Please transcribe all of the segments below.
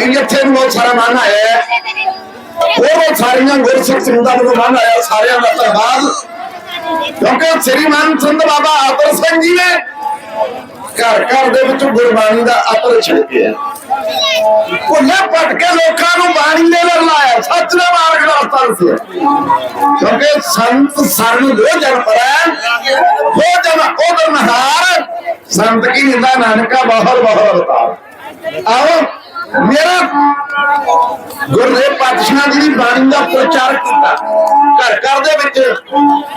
ਢਾਡੀ ਨੂੰ ਬਹੁਤ ਸਾਰਾ ਮਾਨ ਆਇਆ ਹੈ। ਉਹ ਸਾਰੀਆਂ ਗੁਰਸਿੱਖ ਸਿੰਘਾਂ ਨੂੰ ਮਾਨ ਆਇਆ ਸਾਰਿਆਂ ਦਾ ਧੰਨਵਾਦ। ਕਿਉਂਕਿ ਸ੍ਰੀ ਮਾਨ ਸੰਤ ਬਾਬਾ ਆਦਰ ਸਿੰਘ ਜੀ ਨੇ ਘਰ ਘਰ ਦੇ ਵਿੱਚ ਗੁਰਬਾਣੀ ਦਾ ਅਤਰ ਛਿੜਕਿਆ ਭੁੱਲੇ ਭਟਕੇ ਲੋਕਾਂ ਨੂੰ ਬਾਣੀ ਦੇ ਨਾਲ ਲਾਇਆ, ਸੱਚ ਦਾ ਮਾਰਗ ਦਾ ਸੀ ਕਿਉਂਕਿ ਸੰਤ ਸਰਨ ਦੋ ਜਨ ਪਰੈ ਹੋ ਜਨ ਉਦਰ ਨਹਾਰ ਸੰਤ ਕੀ ਨਿੰਦਾ ਨਾਨਕਾ ਬਾਹਰ ਬਾਹਰ ਅਵਤਾਰ। ਆਓ ਮੇਰਾ ਗੁਰਦੇਵ ਪਾਤਸ਼ਾਹ ਜੀ ਦੀ ਬਾਣੀ ਦਾ ਪ੍ਰਚਾਰ ਕੀਤਾ। ਘਰ ਘਰ ਦੇ ਵਿੱਚ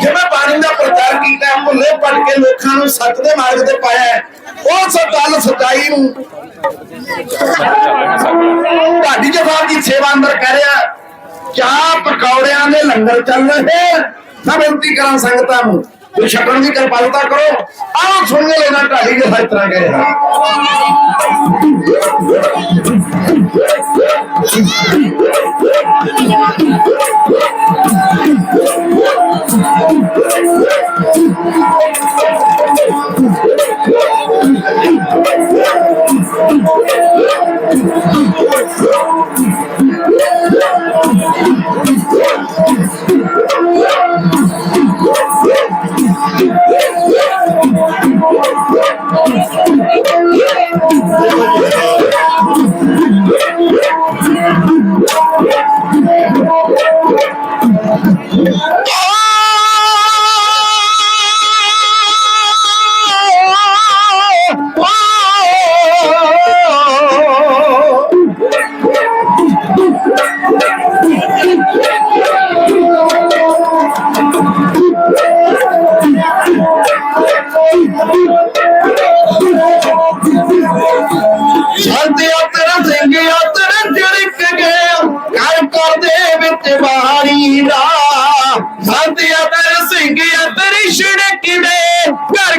ਜਿਵੇਂ ਬਾਣੀ ਦਾ ਪ੍ਰਚਾਰ ਕੀਤਾ, ਭੁੱਲੇ ਪੜ ਕੇ ਲੋਕਾਂ ਨੂੰ ਸੱਚ ਦੇ ਮਾਰਗ ਤੇ ਪਾਇਆ ਉਹ ਸਭ ਗੱਲ ਨੂੰ ਢਾਡੀ ਜਵਾਬ ਦੀ ਸੇਵਾ ਅੰਦਰ ਕਰਿਆ ਚਾਹ ਪਕੌੜਿਆਂ ਦੇ ਲੰਗਰ ਚੱਲ ਰਹੇ ਮੈਂ ਬੇਨਤੀ ਕਰਾਂ ਸੰਗਤਾਂ ਨੂੰ ਵੀ ਛਕਣ ਦੀ ਕਿਰਪਾਲਤਾ ਕਰੋ। ਆਓ ਸੁਣਨੇ ਲੈਣਾ ਢਾਡੀ ਦੇ ਇਸ ਤਰ੍ਹਾਂ ਕਹੇ Yeah. ਸੰਤੇ ਤੇਰਾ ਸਿੰਘ ਤੇਰਾ ਜੜਕ ਗਿਆ ਕਰ ਕਰ ਦੇ ਵਿੱਚ ਬਾਣੀ ਦਾ ਸੰਤੇ ਤੇਰਾ ਸਿੰਘ ਤੇਰੀ ਛੜਕ ਦੇ ਕਰ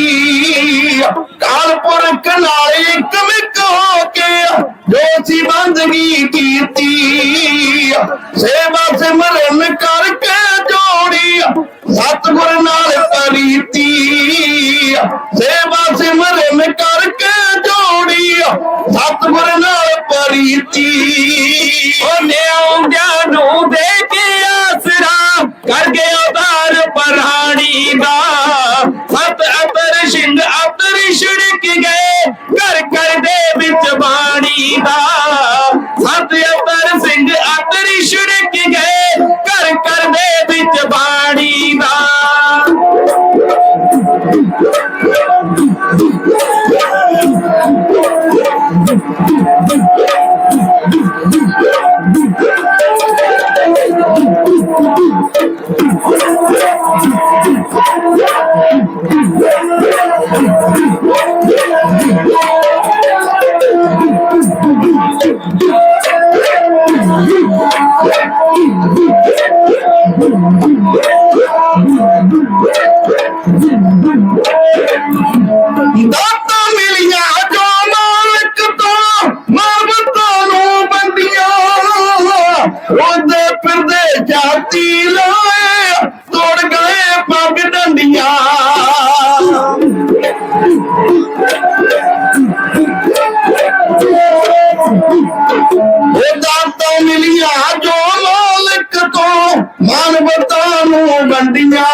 ਕੀਤੀ ਸੇਵਾ ਸਿਮਰਨ ਕਰਕੇ ਜੋੜੀ ਸਤਿਗੁਰ ਨਾਲ ਪ੍ਰੀਤੀ ਸੇਵਾ ਸਿਮਰਨ ਕਰਕੇ ਜੋੜੀ ਸਤਿਗੁਰ ਨਾਲ ਪ੍ਰੀਤੀ ਉਹਨੇ ਆਉਂਦਿਆਂ ਨੂੰ ਦੇ ਕੇ ਆਸਰਾ ਕਰ ਗਿਆ ਉਦਾਰ ਪਰਾਣੀ ਦਾ ਸਤ ਅਤਰ ਸਿੰਘ ਅਤਰ ਛਿੜਕ ਗਏ ਘਰ ਘਰ ਦੇ ਵਿੱਚ ਬਾਣੀ ਦਾ ਸਤ ਅਤਰ ਸਿੰਘ नजरी शिरक गए कर कर दे बिच बाणी ना ਮਿਲੀਆਂ ਜੋ ਮਾਲਕ ਤੋਂ ਮਾਨਵਤਾ ਨੂੰ ਵੰਡੀਆਂ।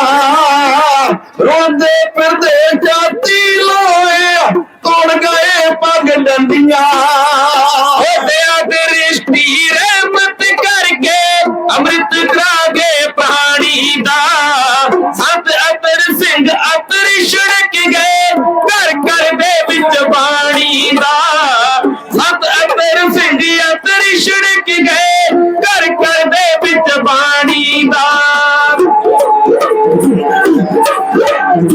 ਰੋਂਦੇ ਫਿਰਦੇ ਜਾਤੀ ਲੋਏ ਤੋੜ ਗਏ ਪੱਗ ਡੰਡੀਆਂ। ਹੋਦਿਆ ਤੇ ਰਿਸ਼ਤੀ ਰਹਿਮਤ ਕਰਕੇ ਅੰਮ੍ਰਿਤ ਕਰਾ ਕਰਾਗੇ ਪ੍ਰਾਣੀ ਦਾ। ਸਤ ਅਤਰ ਸਿੰਘ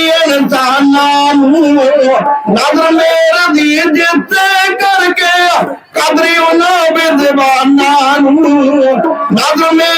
नाम नज़र मेरा दी जित करके कदरी उन्होंने बेदबाना नज़र मेरा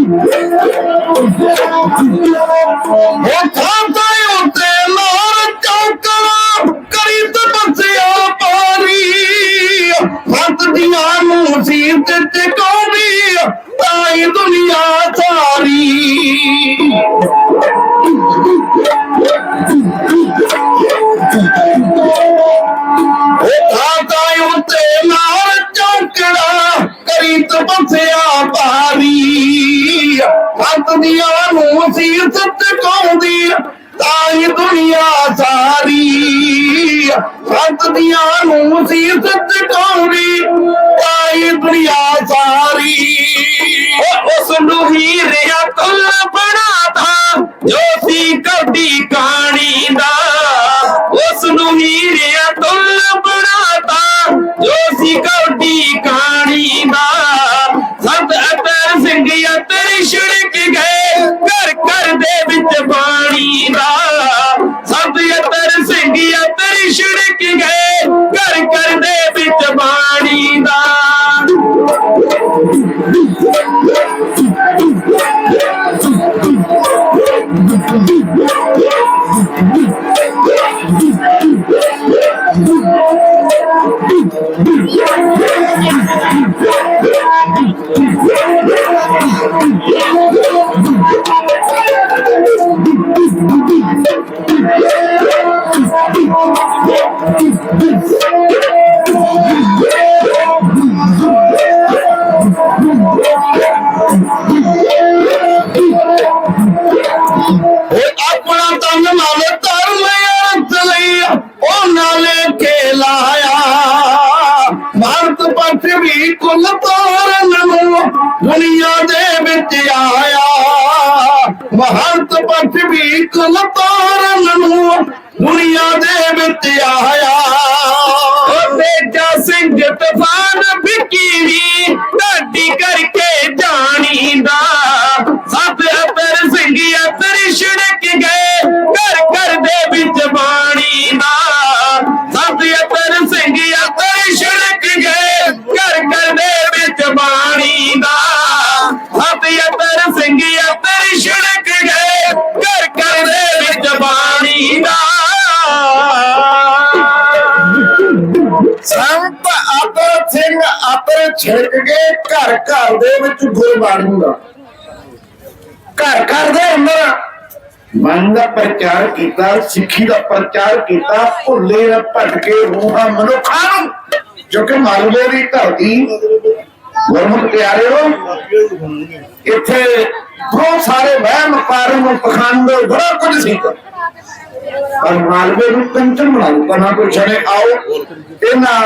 ਸਾਰੀ ਦੀਆਂ ਨੂੰ ਸੀਤ ਟਿਕਾਉਂਦੀ ਤਾਈ ਦੁਨੀਆ ਸਾਰੀ। ਉਸ ਨੂੰ ਹੀ ਰਿਆ ਕੁੱਲ ਬਣਾਤਾ ਜੋ ਸੀ ਕੌਡੀ ਕਹਾਣੀ ਦਾ ان کي لايا ڀارت پڇ به ڪل تارن دنيا جي وچ آيا ڀارت پڇ به ڪل تارنون ਕੇ ਲਾਇਆ ਭਾਰਤ ਪੱਛ ਵੀ ਕੁਲ ਤੋਰਨ ਨੂੰ ਦੁਨੀਆ ਦੇ ਵਿੱਚ ਆਇਆ ਭਾਰਤ ਪੱਛ ਵੀ ਕੁਲ ਤੋਰਨ ਨੂੰ ਦੁਨੀਆ ਦੇ ਵਿੱਚ ਆਇਆ ਉਹ ਤੇਜਾ ਸਿੰਘ ਤੂਫਾਨ ਬਿੱਕੀ ਵੀ ਢਾਡੀ ਕਰਕੇ ਛਿੜਕ ਕੇ ਘਰ ਘਰ ਦੇ ਵਿੱਚ ਗੁਰਬਾਣੀ ਦਾ ਘਰ ਘਰ ਦੇ ਅੰਦਰ ਮਨ ਦਾ ਪ੍ਰਚਾਰ ਕੀਤਾ, ਸਿੱਖੀ ਦਾ ਪ੍ਰਚਾਰ ਕੀਤਾ, ਭੁੱਲੇ ਨਾ ਭਟਕੇ ਰੂਹਾਂ ਮਨੁੱਖਾਂ ਨੂੰ, ਜੋ ਕਿ ਮਾਲਵੇ ਦੀ ਧਰਤੀ। ਗੁਰਮੁਖ ਪਿਆਰਿਓ, ਇੱਥੇ ਬਹੁਤ ਸਾਰੇ ਵਹਿਮ, ਪਾਰਮ, ਪਖੰਡ, ਬੜਾ ਕੁਝ ਸੀ। ਪਰ ਮਾਲਵੇ ਨੂੰ ਕੰਚਨ ਬਣਾ ਦਿੱਤਾ, ਨਾ ਕੋਈ ਛੜੇ ਆਓ। ਇਹਨਾਂ